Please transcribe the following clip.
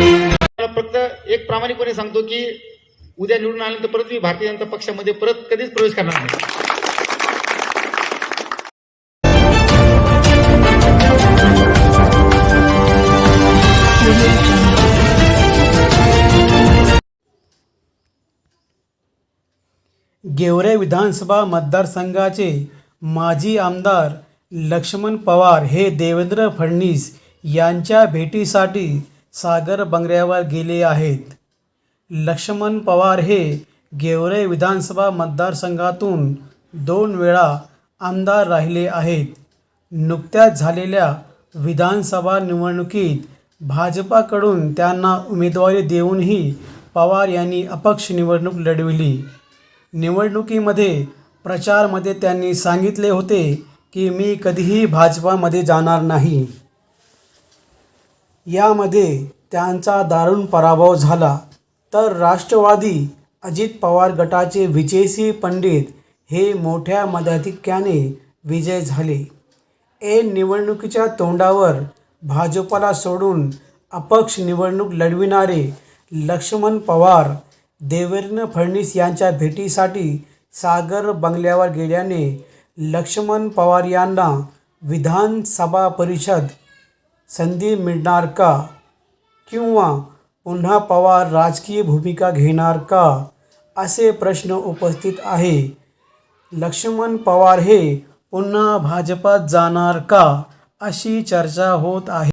एक प्रामाणिकपणे सांगतो की उद्या निवडून आल्यानंतर परत मी भारतीय जनता पक्षामध्ये परत कधीच प्रवेश करणार नाही. गेवरे विधानसभा मतदारसंघाचे माजी आमदार लक्ष्मण पवार हे देवेंद्र फडणवीस यांच्या भेटीसाठी सागर बंगऱ्यावर गेले आहेत. लक्ष्मण पवार हे गेवरे विधानसभा मतदारसंघातून दोन वेळा आमदार राहिले आहेत. नुकत्याच झालेल्या विधानसभा निवडणुकीत भाजपाकडून त्यांना उमेदवारी देऊनही पवार यांनी अपक्ष निवडणूक लढविली. निवडणुकीमध्ये प्रचारमध्ये त्यांनी सांगितले होते की मी कधीही भाजपामध्ये जाणार नाही. यामध्ये त्यांचा दारुण पराभव झाला. तर राष्ट्रवादी अजित पवार गटाचे विजयसिंह पंडित हे मोठ्या मताधिक्याने विजय झाले. ऐन निवडणुकीच्या तोंडावर भाजपला सोडून अपक्ष निवडणूक लढविणारे लक्ष्मण पवार देवेंद्र फडणवीस यांच्या भेटीसाठी सागर बंगल्यावर गेल्याने लक्ष्मण पवार यांना विधानसभा परिषद संधी मिळणार का? किंवा पुन्हा पवार राजकीय भूमिका घेणार का? असे प्रश्न उपस्थित आहे. लक्ष्मण पवार हे पुन्हा भाजपात जाणार का? अशी चर्चा होत आहे.